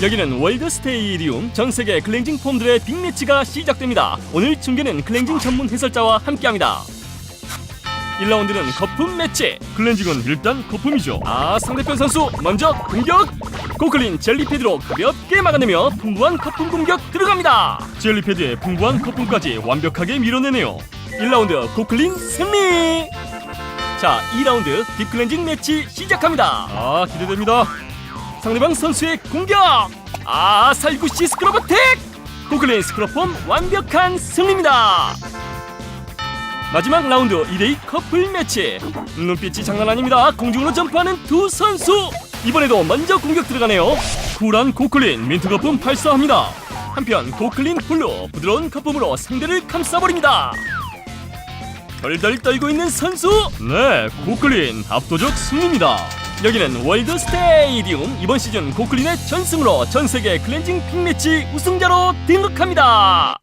여기는 월드 스테이리움 전 세계 클렌징 폼들의 빅매치가 시작됩니다. 오늘 중계는 클렌징 전문 해설자와 함께합니다. 1라운드는 거품 매치. 클렌징은 일단 거품이죠. 아 상대편 선수 먼저 공격. 고클린 젤리패드로 가볍게 막아내며 풍부한 거품 공격 들어갑니다. 젤리패드에 풍부한 거품까지 완벽하게 밀어내네요. 1라운드 고클린 승리. 자 2라운드 딥클렌징 매치 시작합니다. 아 기대됩니다. 상대방 선수의 공격! 아, 살구시 스크럽어택! 고클린 스크럽폼 완벽한 승리입니다. 마지막 라운드 2대2 커플 매치. 눈빛이 장난 아닙니다. 공중으로 점프하는 두 선수. 이번에도 먼저 공격 들어가네요. 쿨한 고클린 민트 거품 발사합니다. 한편 고클린 블루 부드러운 거품으로 상대를 감싸버립니다. 덜덜 떨고 있는 선수. 네, 고클린 압도적 승리입니다. 여기는 월드 스테이디움 이번 시즌 고클린의 전승으로 전 세계 클렌징 픽매치 우승자로 등극합니다.